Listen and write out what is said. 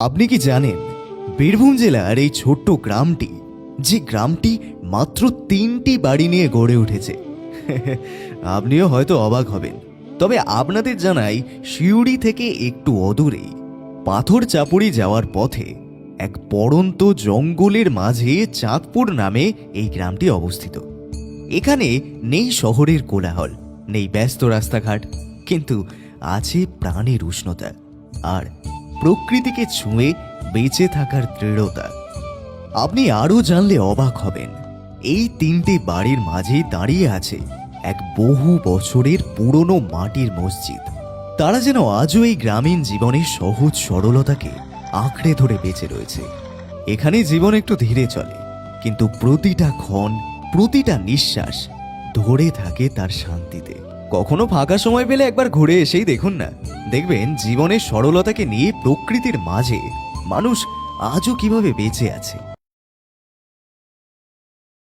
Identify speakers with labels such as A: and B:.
A: আপনি কি জানেন, বীরভূম জেলার এই ছোট্ট গ্রামটি, যে গ্রামটি মাত্র তিনটি বাড়ি নিয়ে গড়ে উঠেছে? আপনিও হয়তো অবাক হবেন। তবে আপনাদের জানাই শিউড়ি থেকে একটু অদূরেই পাথর চাপুরি যাওয়ার পথে এক পড়ন্ত জঙ্গলের মাঝে চাঁদপুর নামে এই গ্রামটি অবস্থিত। এখানে নেই শহরের কোলাহল, নেই ব্যস্ত রাস্তাঘাট, কিন্তু আছে প্রাণের উষ্ণতা। আর প্রকৃতিকে ছুঁয়ে বেঁচে থাকার দৃঢ়তা। আপনি আরও জানলে অবাক হবেন। এই তিনটে বাড়ির মাঝেই দাঁড়িয়ে আছে এক বহু বছরের পুরনো মাটির মসজিদ। তারা যেন আজও এই গ্রামীণ জীবনের সহজ সরলতাকে আঁকড়ে ধরে বেঁচে রয়েছে। এখানে জীবন একটু ধীরে চলে, কিন্তু প্রতিটা ক্ষণ, প্রতিটা নিঃশ্বাস ধরে থাকে তার শান্তিতে। কখনো ফাঁকা সময় পেলে একবার ঘুরে এসেই দেখুন না। দেখবেন জীবনের সরলতাকে নিয়ে প্রকৃতির মাঝে মানুষ আজও কীভাবে বেঁচে আছে।